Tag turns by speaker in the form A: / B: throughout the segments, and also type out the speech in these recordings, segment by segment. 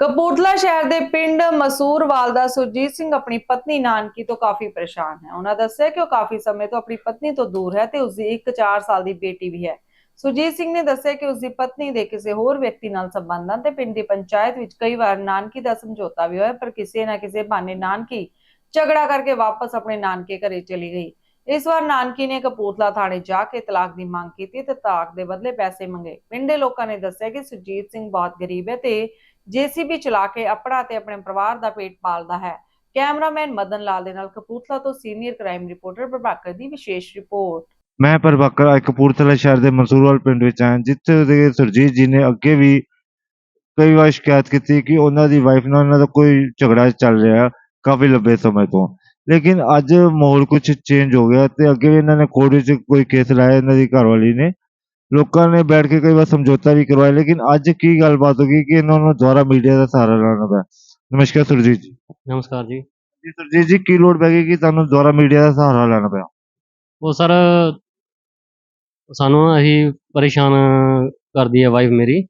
A: ਕਪੂਰਥਲਾ ਸ਼ਹਿਰ ਦੇ ਪਿੰਡ ਮਸੂਰਵਾਲ ਦਾ ਸੁਰਜੀਤ ਸਿੰਘ ਆਪਣੀ ਪਤਨੀ ਨਾਨਕੀ ਤੋਂ ਕਾਫੀ ਪਰੇਸ਼ਾਨ ਹੈ। ਉਹਨਾਂ ਦੱਸਿਆ ਕਿ ਉਹ ਕਾਫੀ ਸਮੇਂ ਤੋਂ ਆਪਣੀ ਪਤਨੀ ਤੋਂ ਦੂਰ ਹੈ ਤੇ ਉਸ ਦੀ ਇੱਕ 4 ਸਾਲ ਦੀ ਬੇਟੀ ਵੀ ਹੈ। ਸੁਰਜੀਤ ਸਿੰਘ ਨੇ ਦੱਸਿਆ ਕਿ ਉਸ ਦੀ ਪਤਨੀ ਦੇ ਕਿਸੇ ਹੋਰ ਵਿਅਕਤੀ ਨਾਲ ਸੰਬੰਧ ਤੇ ਪਿੰਡ ਦੀ ਪੰਚਾਇਤ ਵਿੱਚ ਕਈ ਵਾਰ ਨਾਨਕੀ ਦਾ ਸਮਝੌਤਾ ਵੀ ਹੋਇਆ, ਪਰ ਕਿਸੇ ਨਾ ਕਿਸੇ ਬਹਾਨੇ ਨਾਨਕੀ ਝਗੜਾ ਕਰਕੇ ਵਾਪਸ ਆਪਣੇ ਨਾਨਕੇ ਘਰੇ ਚਲੀ ਗਈ। ਇਸ ਵਾਰ ਨਾਨਕੀ ਨੇ ਕਪੂਰਥਲਾ ਥਾਣੇ ਜਾ ਕੇ ਤਲਾਕ ਦੀ ਮੰਗ ਕੀਤੀ ਤੇ ਤਲਾਕ ਦੇ ਬਦਲੇ ਪੈਸੇ ਮੰਗੇ। ਪਿੰਡ ਦੇ ਲੋਕਾਂ ਨੇ ਦੱਸਿਆ ਕਿ ਸੁਰਜੀਤ ਸਿੰਘ ਬਹੁਤ ਗਰੀਬ ਹੈ ਤੇ ਜੀਸੀਬੀ ਚਲਾ ਕੇ ਆਪਣਾ ਤੇ ਆਪਣੇ ਪਰਿਵਾਰ ਦਾ ਪੇਟ ਪਾਲਦਾ ਹੈ। ਕੈਮਰਾਮੈਨ ਮਦਨ ਲਾਲ ਦੇ ਨਾਲ ਕਪੂਰਥਲਾ ਤੋਂ ਸੀਨੀਅਰ ਕ੍ਰਾਈਮ ਰਿਪੋਰਟਰ ਪ੍ਰਭਾਕਰ ਦੀ ਵਿਸ਼ੇਸ਼ ਰਿਪੋਰਟ।
B: ਮੈਂ ਪ੍ਰਭਾਕਰ ਅੱਜ ਕਪੂਰਥਲਾ ਸ਼ਹਿਰ ਦੇ ਮਨਸੂਰਵਾਲ ਪਿੰਡ ਵਿੱਚ ਆਇਆ ਜਿੱਥੇ ਦੇ ਸੁਰਜੀਤ ਜੀ ਨੇ ਅੱਗੇ ਵੀ ਕਈ ਵਾਰ ਸ਼ਿਕਾਇਤ ਕੀਤੀ ਕਿ ਉਹਨਾਂ ਦੀ ਵਾਈਫ ਨਾਲ ਉਹਨਾਂ ਦਾ ਕੋਈ ਝਗੜਾ ਚੱਲ ਰਿਹਾ ਕਾਫੀ ਲੰਬੇ ਸਮੇਂ ਤੋਂ। ਲੇਕਿਨ ਅੱਜ ਮਾਹੌਲ ਕੁਝ ਚੇਂਜ ਹੋ ਗਿਆ ਤੇ ਅੱਗੇ ਵੀ ਇਹਨਾਂ ਨੇ ਕੋਰਟ ਵਿੱਚ ਕੋਈ ਕੇਸ ਲਾਇਆ, ਇਹਨਾਂ ਦੀ ਘਰਵਾਲੀ ਨੇ। ਲੋਕਾਂ ਨੇ ਬੈਠ ਕੇ ਕਈ ਵਾਰ ਸਮਝੌਤਾ ਵੀ ਕਰਵਾਇਆ ਲੇਕਿਨ ਅੱਜ ਕੀ ਗੱਲਬਾਤ ਹੋ ਗਈ ਕਿ ਇਹਨਾਂ ਨੂੰ ਦੁਬਾਰਾ ਮੀਡੀਆ ਦਾ ਸਹਾਰਾ ਲੈਣਾ ਪਿਆ? ਨਮਸਕਾਰ ਸੁਰਜੀਤ ਜੀ।
C: ਨਮਸਕਾਰ ਜੀ।
B: ਜੀ ਸੁਰਜੀਤ ਜੀ ਕੀ ਲੋੜ ਪੈ ਗਈ ਕਿ ਤੁਹਾਨੂੰ ਦੁਬਾਰਾ ਮੀਡੀਆ ਦਾ ਸਹਾਰਾ ਲੈਣਾ ਪਿਆ?
C: ਉਹ ਸਰ ਸਾਨੂੰ ਨਾ ਅਸੀਂ ਪਰੇਸ਼ਾਨ ਕਰਦੀ ਹੈ ਵਾਈਫ ਮੇਰੀ।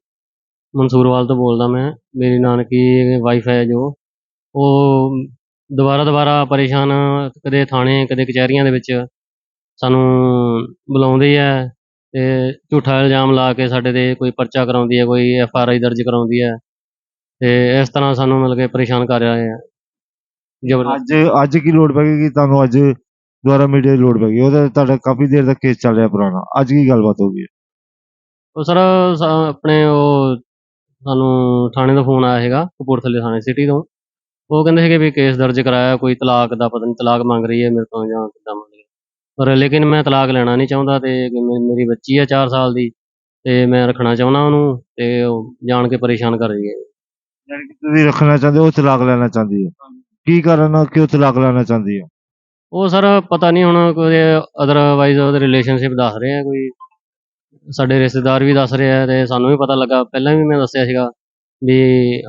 C: ਮਨਸੂਰਵਾਲ ਤੋਂ ਬੋਲਦਾ ਮੈਂ ਮੇਰੀ ਨਾਨਕੀ ਵਾਈਫ ਹੈ ਜੋ। ਉਹ ਦੁਬਾਰਾ ਦੁਬਾਰਾ ਪਰੇਸ਼ਾਨ ਕਦੇ ਥਾਣੇ ਕਦੇ ਕਚਹਿਰੀਆਂ ਦੇ ਵਿੱਚ ਸਾਨੂੰ ਬੁਲਾਉਂਦੀ ਹੈ ਤੇ ਝੂਠਾ ਇਲਜ਼ਾਮ ਲਾ ਕੇ ਸਾਡੇ ਤੇ ਕੋਈ ਪਰਚਾ ਕਰਾਉਂਦੀ ਹੈ ਕੋਈ ਐਫ ਆਰ ਆਈ ਦਰਜ ਕਰਾਉਂਦੀ ਹੈ ਤੇ ਇਸ ਤਰ੍ਹਾਂ ਸਾਨੂੰ ਮਿਲ ਕੇ ਪਰੇਸ਼ਾਨ ਕਰ ਰਹੇ ਹੈ ਜ਼ਬਰਦਸਤੀ
B: ਅੱਜ ਅੱਜ ਕੀ ਲੋੜ ਪੈ ਗਈ ਕਿ ਤੁਹਾਨੂੰ ਅੱਜ ਦੁਬਾਰਾ ਮੀਡੀਆ ਦੀ ਲੋੜ ਪੈ ਗਈ? ਉਹਦਾ ਤੁਹਾਡਾ ਕਾਫੀ ਦੇਰ ਦਾ ਕੇਸ ਚੱਲ ਰਿਹਾ ਪੁਰਾਣਾ। ਅੱਜ ਕੀ ਗੱਲਬਾਤ ਹੋ ਗਈ ਹੈ?
C: ਉਹ ਸਰ ਆਪਣੇ ਉਹ ਸਾਨੂੰ ਥਾਣੇ ਤੋਂ ਫੋਨ ਆਇਆ ਹੈਗਾ ਕਪੂਰਥਲੇ ਥਾਣੇ ਸਿਟੀ ਤੋਂ। ਉਹ ਕਹਿੰਦੇ ਸੀਗੇ ਵੀ ਕੇਸ ਦਰਜ ਕਰਾਇਆ ਕੋਈ ਤਲਾਕ ਦਾ ਪਤਾ ਨਹੀਂ ਤਲਾਕ ਮੰਗ ਰਹੀ ਹੈ ਮੇਰੇ ਤੋਂ ਜਾਂ ਕਿੱਦਾਂ। ਪਰ ਲੇਕਿਨ ਮੈਂ ਤਲਾਕ ਲੈਣਾ ਨਹੀਂ ਚਾਹੁੰਦਾ ਤੇ ਮੇ- ਮੇਰੀ ਬੱਚੀ ਹੈ 4 ਸਾਲ ਦੀ ਤੇ ਮੈਂ ਰੱਖਣਾ ਚਾਹੁੰਦਾ ਉਹਨੂੰ ਤੇ ਉਹ ਜਾਣ ਕੇ ਪਰੇਸ਼ਾਨ ਕਰ ਰਹੀ ਹੈ।
B: ਯਾਨੀ ਕਿ ਤੁਸੀਂ ਰੱਖਣਾ ਚਾਹੁੰਦੇ ਹੋ ਉਹ ਤਲਾਕ ਲੈਣਾ ਚਾਹੁੰਦੀ ਹੈ। ਕੀ ਕਾਰਨ ਆ ਕਿ ਉਹ ਤਲਾਕ ਲੈਣਾ ਚਾਹੁੰਦੀ ਹੈ?
C: ਉਹ ਸਰ ਪਤਾ ਨਹੀਂ ਹੁਣ ਕੋਈ ਅਦਰਵਾਈਜ਼ ਉਹਦੇ ਰਿਲੇਸ਼ਨਸ਼ਿਪ ਦੱਸ ਰਹੇ ਆ ਕੋਈ ਸਾਡੇ ਰਿਸ਼ਤੇਦਾਰ ਵੀ ਦੱਸ ਰਹੇ ਆ ਤੇ ਸਾਨੂੰ ਵੀ ਪਤਾ ਲੱਗਾ। ਪਹਿਲਾਂ ਵੀ ਮੈਂ ਦੱਸਿਆ ਸੀਗਾ ਵੀ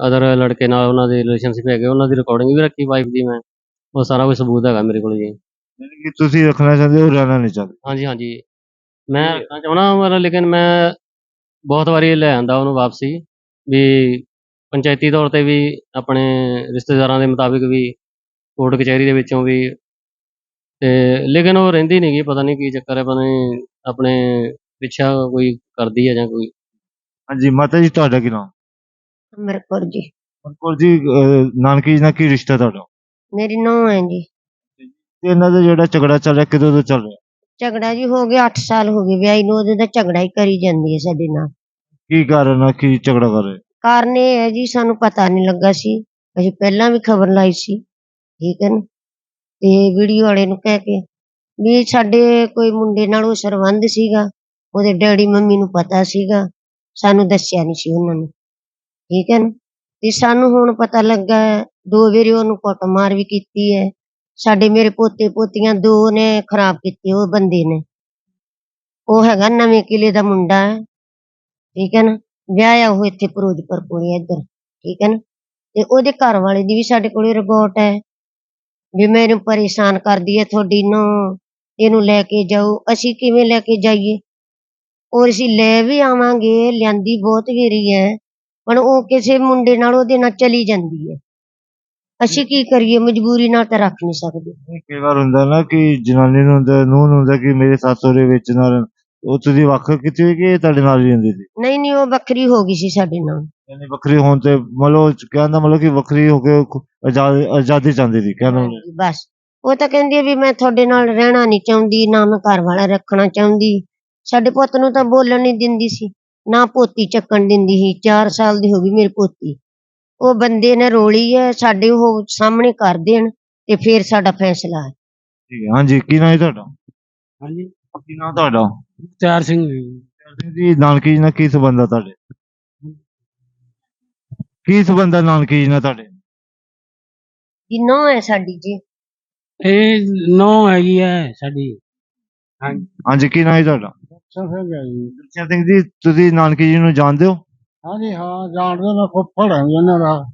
C: ਅਦਰ ਲੜਕੇ ਨਾਲ ਉਹਨਾਂ ਦੇ ਰਿਲੇਸ਼ਨਸ਼ਿਪ ਹੈਗੇ ਉਹਨਾਂ ਦੀ ਰਿਕਾਰਡਿੰਗ ਵੀ ਰੱਖੀ ਵਾਈਫ ਦੀ ਮੈਂ। ਉਹ ਸਾਰਾ ਕੁਝ ਸਬੂਤ ਹੈਗਾ ਮੇਰੇ ਕੋਲ ਜੀ।
B: ਯਾਨੀ ਕਿ ਤੁਸੀਂ ਰੱਖਣਾ ਚਾਹੁੰਦੇ ਹੋ ਰਹਿਣਾ ਨਹੀਂ ਚਾਹੁੰਦੇ।
C: ਹਾਂਜੀ ਹਾਂਜੀ। ਮੈਂ ਰੱਖਣਾ ਚਾਹੁੰਦਾ ਪਰ ਲੇਕਿਨ ਮੈਂ ਬਹੁਤ ਵਾਰੀ ਲੈ ਆਂਦਾ ਉਹਨੂੰ ਵਾਪਸੀ ਵੀ ਪੰਚਾਇਤੀ ਤੌਰ ਤੇ ਵੀ ਆਪਣੇ ਰਿਸ਼ਤੇਦਾਰਾਂ ਦੇ ਮੁਤਾਬਿਕ ਵੀ ਕੋਰਟ ਕਚਹਿਰੀ ਦੇ ਵਿੱਚੋਂ ਵੀ। ਤੇ ਲੇਕਿਨ ਉਹ ਰਹਿੰਦੀ ਨਹੀਂ ਗੀ ਪਤਾ ਨਹੀਂ ਕੀ ਚੱਕਰ ਹੈ ਪਤਾ ਨਹੀਂ ਆਪਣੇ ਪਿੱਛਾ ਕੋਈ ਕਰਦੀ ਹੈ ਜਾਂ ਕੋਈ।
B: ਹਾਂਜੀ ਮਾਤਾ ਜੀ ਤੁਹਾਡਾ ਕੀ ਨਾਮ?
D: ਅਮਰਕੌਰ ਜੀ।
B: ਅੰਕਲ ਜੀ ਅਹ, ਨਾਨਕੀ ਜੀ ਨਾਲ ਕੀ ਰਿਸ਼ਤਾ ਤੁਹਾਡਾ?
D: ਮੇਰੀ ਨੂੰਹ ਹੈ ਜੀ।
B: ਤੇ ਇਹਨਾਂ ਦਾ ਜਿਹੜਾ ਝਗੜਾ ਚੱਲ ਰਿਹਾ ਕਿਦੋਂ ਤੋਂ ਚੱਲ ਰਿਹਾ?
D: ਝਗੜਾ ਜੀ ਹੋ ਗਿਆ 8 ਸਾਲ ਹੋ ਗਏ। ਵਿਆਹੀ ਨੂੰ ਉਹਦੇ ਦਾ ਝਗੜਾ ਹੀ ਕਰੀ ਜਾਂਦੀ ਹੈ ਸਾਡੇ ਨਾਲ।
B: ਕੀ ਕਾਰਨ ਆ? ਕੀ ਝਗੜਾ ਕਰ ਰਹੇ?
D: ਕਾਰਨ ਇਹ ਹੈ ਜੀ ਸਾਨੂੰ ਪਤਾ ਨਹੀਂ ਲੱਗਾ ਸੀ। ਅਸੀਂ ਪਹਿਲਾਂ ਵੀ ਖਬਰ ਲਾਈ ਸੀ ਠੀਕ ਹੈ ਨਾ? ਤੇ ਵੀਡੀਓ ਵਾਲੇ ਨੂੰ ਕਹਿ ਕੇ ਵੀ ਸਾਡੇ ਕੋਈ ਮੁੰਡੇ ਨਾਲ ਉਹ ਸਰਬੰਧ ਸੀਗਾ ਉਹਦੇ ਡੈਡੀ ਮੰਮੀ ਨੂੰ ਪਤਾ ਸੀਗਾ। ਸਾਨੂੰ ਦੱਸਿਆ ਨਹੀਂ ਸੀ ਉਹਨਾਂ ਨੇ ਠੀਕ ਹੈ ਨਾ? ਤੇ ਸਾਨੂੰ ਹੁਣ ਪਤਾ ਲੱਗਾ ਹੈ, ਦੋ ਵਾਰੀ ਉਹਨੂੰ ਕੁੱਟਮਾਰ ਵੀ ਕੀਤੀ ਹੈ। ਸਾਡੇ ਮੇਰੇ ਪੋਤੇ ਪੋਤੀਆਂ ਦੋ ਨੇ, ਖਰਾਬ ਕੀਤੇ ਉਹ ਬੰਦੇ ਨੇ। ਉਹ ਹੈਗਾ ਨਵੇਂ ਕਿਲੇ ਦਾ ਮੁੰਡਾ ਹੈ। ਠੀਕ ਹੈ ਨਾ? ਵਿਆਹਿਆ ਉਹ ਇੱਥੇ ਫਿਰੋਜ਼ਪੁਰ ਕੋਲੇ ਇੱਧਰ। ਠੀਕ ਹੈ ਨਾ? ਤੇ ਉਹਦੇ ਘਰ ਵਾਲੇ ਦੀ ਵੀ ਸਾਡੇ ਕੋਲੇ ਰਿਪੋਰਟ ਹੈ। ਵੀ ਮੈਨੂੰ ਪਰੇਸ਼ਾਨ ਕਰਦੀ ਹੈ, ਤੁਹਾਡੀ ਨੂੰ ਇਹਨੂੰ ਲੈ ਕੇ ਜਾਓ। ਅਸੀਂ ਕਿਵੇਂ ਲੈ ਕੇ ਜਾਈਏ? ਔਰ ਅਸੀਂ ਲੈ ਵੀ ਆਵਾਂਗੇ, ਲਿਆਂਦੀ ਬਹੁਤ ਵੇਰੀ ਹੈ। ਪਰ ਉਹ ਕਿਸੇ ਮੁੰਡੇ ਨਾਲ ਉਹਦੇ ਨਾਲ ਚਲੀ ਜਾਂਦੀ ਹੈ। ਅਸੀਂ ਕੀ ਕਰੀਏ? ਮਜਬੂਰੀ ਨਾਲ ਤਾਂ ਰੱਖ ਨਹੀਂ ਸਕਦੇ।
B: ਕਈ ਵਾਰ ਹੁੰਦਾ ਨਾ ਕਿ ਜਨਾਨੀ ਨੂੰ ਹੁੰਦਾ ਨੂੰਹ ਨੂੰ ਹੁੰਦਾ ਕਿ ਮੇਰੇ ਸੱਸ ਸਹੁਰੇ ਵਿੱਚ ਨਾਲ ਉਹ ਤੁਸੀਂ ਵੱਖ ਕੀਤੀ ਹੋਈ ਕਿ ਇਹ ਤੁਹਾਡੇ ਨਾਲ ਹੀ ਰਹਿੰਦੀ ਸੀ?
D: ਨਹੀਂ ਨਹੀਂ ਉਹ ਵੱਖਰੀ ਹੋ ਗਈ ਸੀ ਸਾਡੇ ਨਾਲ।
B: ਯਾਨੀ ਵੱਖਰੀ ਹੋਣ ਤੇ ਮਤਲਬ ਕਹਿੰਦਾ ਮਤਲਬ ਕਿ ਵੱਖਰੀ ਹੋ ਕੇ ਖੁ- ਆਜ਼ਾਦ ਆਜ਼ਾਦੀ ਚਾਹੁੰਦੀ ਸੀ ਕਹਿੰਦਾ।
D: ਹਾਂਜੀ, ਬਸ। ਉਹ ਤਾਂ ਕਹਿੰਦੀ ਹੈ ਵੀ ਮੈਂ ਤੁਹਾਡੇ ਨਾਲ ਰਹਿਣਾ ਨਹੀਂ ਚਾਹੁੰਦੀ ਨਾ ਮੈਂ ਘਰ ਵਾਲਾ ਰੱਖਣਾ ਚਾਹੁੰਦੀ। ਸਾਡੇ ਪੁੱਤ ਨੂੰ ਤਾਂ ਬੋਲਣ ਨਹੀਂ ਦਿੰਦੀ ਸੀ ਨਾ ਪੋਤੀ ਚੱਕਣ ਦਿੰਦੀ ਸੀ। 4 ਸਾਲ ਦੀ ਹੋ ਗਈ ਮੇਰੀ ਪੋਤੀ। ਉਹ ਬੰਦੇ ਨੇ ਰੋਲੀ ਹੈ ਸਾਡੇ ਉਹ ਸਾਹਮਣੇ ਕਰ ਦੇਣ ਤੇ ਫਿਰ ਸਾਡਾ ਫੈਸਲਾ ਹੈ
B: ਹਾਂਜੀ ਕੀ ਨਾਮ ਹੈ ਤੁਹਾਡਾ?
E: ਹਾਂਜੀ।
B: ਕੀ ਨਾਮ ਤੁਹਾਡਾ?
E: ਚਾਰ ਸਿੰਘ
B: ਸਿੰਘ ਜੀ ਨਾਨਕੀ ਜੀ ਨਾਲ ਕੀ ਸੰਬੰਧ ਆ ਤੁਹਾਡੇ? ਕੀ ਸੰਬੰਧ ਆ ਨਾਨਕੀ ਜੀ ਨਾਲ ਤੁਹਾਡੇ?
D: ਜੀ ਨੋ ਹੈ ਸਾਡੀ ਜੀ।
E: ਇਹ ਨੌ ਹੈਗੀ ਹੈ ਸਾਡੀ। ਹਾਂਜੀ
B: ਹਾਂਜੀ ਕੀ ਨਾਮ ਹੈ ਤੁਹਾਡਾ? ਦਰਸ਼ਨ ਸਿੰਘ ਜੀ ਤੁਸੀਂ ਨਾਨਕੀ ਜੀ ਨੂੰ ਜਾਣਦੇ ਹੋ?
E: ਹਾਂਜੀ ਹਾਂ ਜਾਣਦੇ ਮੈਂ ਫੁੱਫੜ ਹਾਂ ਜੀ ਉਹਨਾਂ ਦਾ।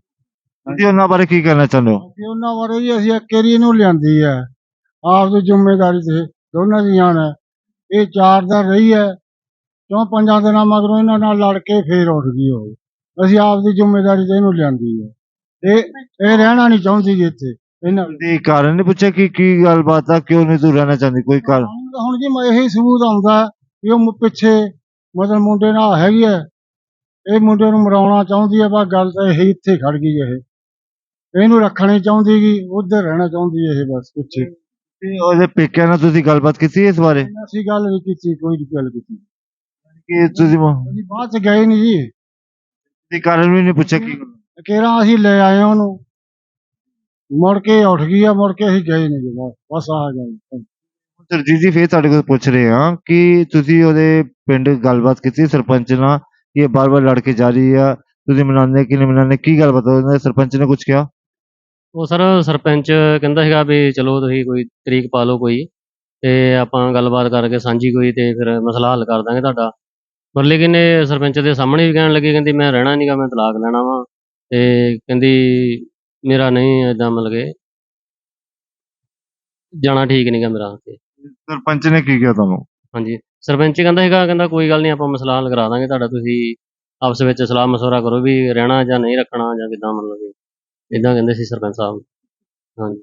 B: ਤੁਸੀਂ ਉਹਨਾਂ ਬਾਰੇ ਕੀ ਕਹਿਣਾ ਚਾਹੁੰਦੇ ਹੋ?
E: ਅਸੀਂ ਉਹਨਾਂ ਬਾਰੇ ਜੀ ਅਸੀਂ ਕੇਰੀ ਨੂੰ ਲਿਆਂਦੀ ਹੈ। ਆਪ ਦੀ ਜ਼ਿੰਮੇਵਾਰੀ ਤੇ ਦੋਨਾਂ ਦੀਆਂ ਨੇ। ਇਹ ਚਾਰ ਦਿਨ ਰਹੀ ਹੈ। ਕਿਉਂ ਪੰਜਾਂ ਦਿਨਾਂ ਮਗਰੋਂ ਇਹਨਾਂ ਨਾਲ ਲੜ ਕੇ ਫੇਰ ਉੱਠ ਗਈ ਉਹ। ਅਸੀਂ ਆਪਦੀ ਜ਼ਿੰਮੇਵਾਰੀ ਤੇ ਇਹਨੂੰ ਲਿਆਂਦੀ ਹੈ। ਇਹ ਇਹ ਰਹਿਣਾ ਨਹੀਂ ਚਾਹੁੰਦੀ ਜੀ ਇੱਥੇ। ਇਹਨਾਂ
B: ਤੇ ਕਾਰਨ ਨਹੀਂ ਪੁੱਛਿਆ ਕਿ ਕੀ ਗੱਲਬਾਤ ਆ? ਕਿਉਂ ਨਹੀਂ ਤੂੰ ਰਹਿਣਾ ਚਾਹੁੰਦੀ? ਕੋਈ ਕਾਰਨ
E: ਹੁਣ ਜੀ ਮੈਂ ਇਹੀ ਸਬੂਤ ਆਉਂਦਾ ਵੀ ਉਹ ਪਿੱਛੇ ਮਤਲਬ ਮੁੰਡੇ ਨਾਲ ਹੈਗੀ ਹੈ। ਇਹ ਮੁੰਡੇ ਨੂੰ ਮਰਾਉਣਾ ਚਾਹੁੰਦੀ ਹੈ ਬਸ ਗੱਲ ਤਾਂ ਇਹੀ ਇੱਥੇ ਖੜ ਗਈ ਇਹ। ਇਹਨੂੰ ਰੱਖਣੀ ਚਾਹੁੰਦੀ ਗੀ ਉੱਧਰ ਰਹਿਣਾ ਚਾਹੁੰਦੀ ਇਹ ਬਸ ਪਿੱਛੇ।
B: ਤੇ ਉਹਦੇ ਪੇਕਿਆਂ ਨਾਲ ਤੁਸੀਂ ਗੱਲਬਾਤ ਕੀਤੀ ਇਸ ਬਾਰੇ?
E: ਅਸੀਂ ਗੱਲ ਨਹੀਂ ਕੀਤੀ ਕੋਈ ਨਹੀਂ ਗੱਲ ਕੀਤੀ।
B: ਕਿ ਤੁਸੀਂ ਮ-
E: ਅਸੀਂ ਬਾਅਦ ਚ ਗਏ ਨਹੀਂ ਜੀ।
B: ਤੇ ਕਾਰਨ ਵੀ ਨਹੀਂ ਪੁੱਛਿਆ ਕਿ
E: ਕੇਰਾ ਅਸੀਂ ਲੈ ਆਏ ਉਹਨੂੰ। ਮੁੜ ਕੇ ਉੱਠ ਗਈ ਆ ਮੁੜ ਕੇ ਅਸੀਂ ਗਏ ਨਹੀਂ ਜੀ ਬਸ ਬਸ ਆ ਗਏ।
B: ਸਰਜੀਤ ਜੀ ਫੇਰ ਤੁਹਾਡੇ ਕੋਲ ਪੁੱਛ ਰਹੇ ਹਾਂ ਕਿ ਤੁਸੀਂ ਉਹਦੇ ਪਿੰਡ ਗੱਲਬਾਤ ਕੀਤੀ ਸਰਪੰਚ ਨਾਲ। ਕਿ ਇਹ ਬਾਰ-ਬਾਰ ਲੜ ਕੇ ਜਾ ਰਹੀ ਆ ਤੁਸੀਂ ਮਨਾਉਂਦੇ ਕਿ ਨਹੀਂ ਮਨਾਉਂਦੇ ਕੀ ਗੱਲਬਾਤ ਉਹਨੇ ਸਰਪੰਚ ਨੇ ਕੁਝ ਕਿਹਾ
C: ਉਹ ਸਰ ਸਰਪੰਚ ਕਹਿੰਦਾ ਸੀਗਾ ਵੀ ਚਲੋ ਤੁਸੀਂ ਕੋਈ ਤਰੀਕ ਪਾ ਲਓ ਕੋਈ ਤੇ ਆਪਾਂ ਗੱਲਬਾਤ ਕਰਕੇ ਸਾਂਝੀ ਕੋਈ ਤੇ ਫਿਰ ਮਸਲਾ ਹੱਲ ਕਰ ਦਾਂਗੇ ਤੁਹਾਡਾ ਪਰ ਲੇਕਿਨ ਇਹ ਸਰਪੰਚ ਦੇ ਸਾਹਮਣੇ ਵੀ ਕਹਿਣ ਲੱਗੀ ਕਹਿੰਦੀ ਮੈਂ ਰਹਿਣਾ ਨਹੀਂਗਾ ਮੈਂ ਤਲਾਕ ਲੈਣਾ ਵਾ ਤੇ ਕਹਿੰਦੀ ਮੇਰਾ ਨਹੀਂ ਏਦਾਂ ਮਤਲਬ ਕਿ ਜਾਣਾ ਠੀਕ ਨਹੀਂਗਾ ਮੇਰਾ ਤੇ
B: ਸਰਪੰਚ ਨੇ ਕੀ ਕਿਹਾ ਤੁਹਾਨੂੰ
C: ਹਾਂਜੀ। ਸਰਪੰਚ ਕਹਿੰਦਾ ਸੀਗਾ, ਕਹਿੰਦਾ ਕੋਈ ਗੱਲ ਨਹੀਂ ਆਪਾਂ ਮਸਲਾ ਹੱਲ ਕਰਾ ਦਾਂਗੇ ਤੁਹਾਡਾ, ਤੁਸੀਂ ਆਪਸ ਵਿੱਚ ਸਲਾਹ ਮਸ਼ਵਰਾ ਕਰੋ ਵੀ ਰਹਿਣਾ ਜਾਂ ਨਹੀਂ ਰੱਖਣਾ ਜਾਂ ਕਿੱਦਾਂ ਮਤਲਬ ਕਿ ਇਦਾਂ ਕਹਿੰਦੇ ਸੀ ਸਰਪੰਚ ਸਾਹਿਬ। ਹਾਂਜੀ।